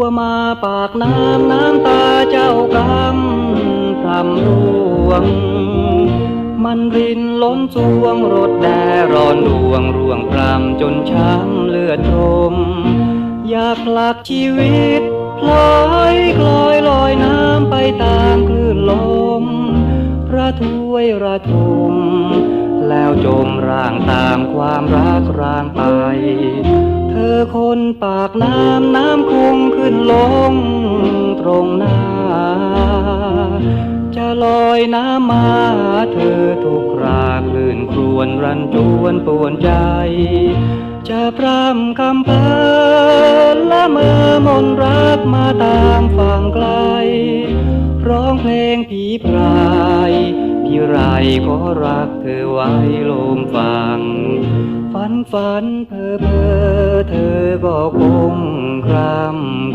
ว่ามาปากน้ำน้ำตาเจ้ากำพรำร่วง มันรินล้นสวงรถแดร้อนดวงร่วงพรำจนช้ำเลือดรม อยากผลักชีวิตพลอยคลอยลอยน้ำไปตามคลื่นลมพระถวยระทมแล้วจมร่างตามความรักร่างไป อคนปากน้ำน้ำคุ้งขึ้นลงตรงหน้า จะลอยน้ำมาเธอทุกคราคลื่นครวนรันจวนปวนใจ จะพร่ำคำเพลินละเมอมนรักมาตามฝั่งไกล ร้องเพลงผีพรายพี่ไรขอรักเธอไว้ลมฟัง ฝันเพอเพอเธอบอก็คงครำ